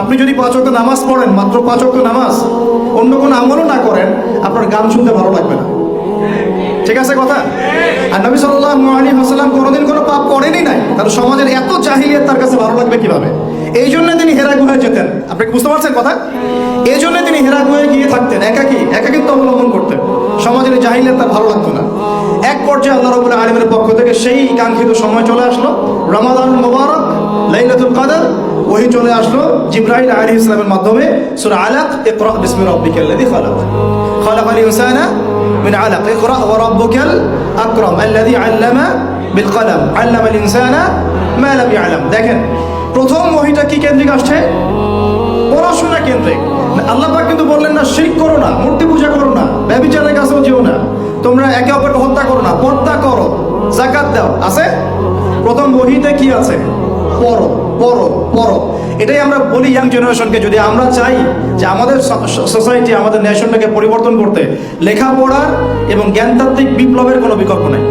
আপনি যদি পাঁচ ওয়াক্ত নামাজ পড়েন, মাত্র পাঁচ ওয়াক্ত নামাজ, অন্য কোনো আমলও না করেন, আপনার গান শুনতে ভালো লাগবে না। ঠিক আছে কথা? আর নবী সাল্লাল্লাহু আলাইহি ওয়াসাল্লাম কোনোদিন কোনো পাপ করেনই নাই। তার সমাজের এত জাহিলিয়াত তার কাছে ভালো লাগবে কীভাবে? এই জন্য তিনি হেরা গুহায় যেতেন। আপনি বুঝতে পারছেন কথা? এই জন্য তিনি হেরা গুহায় গিয়ে থাকতেন, একাকি, একাকিত্ব অবলম্বন করতেন। সমাজের জাহিলিয়াত তার ভালো লাগতো না। এক পর্যায়ে আল্লাহ রাব্বুল আলামিনের পক্ষ থেকে সেই কাঙ্ক্ষিত সময় চলে আসলো। রমাদান মুবারক, লাইলাতুল কদর ওহি চলে আসলো জিব্রাইল আলাইহিস সালামের মাধ্যমে সূরা আলাক ইকরা বিসমি রাব্বিকাল্লাযী খালাক খালাকাল ইনসানা من علق اقرأ وربك الأكرم الذي علم بالقلم علم الإنسان ما لم يعلم দেখেন প্রথম ওহিটা কি কেন্দ্রিক আসছে পড়াশোনা কেন্দ্রিক আল্লাহ পাক কিন্তু বললেন না শিরক করো না মূর্তি পূজা করো না ব্যবিচারের কাছেও যেও না তোমরা একে অপরকে হত্যা করো না পর্দা করো জাকাত দাও আছে প্রথম বহিতে কি আছে পড়ো পড়ো পড়ো এটাই আমরা বলি ইয়াং জেনারেশনকে যদি আমরা চাই যে আমাদের সোসাইটি আমাদের নেশনটাকে পরিবর্তন করতে, লেখাপড়ার এবং জ্ঞানতাত্ত্বিক বিপ্লবের কোনো বিকল্প নেই।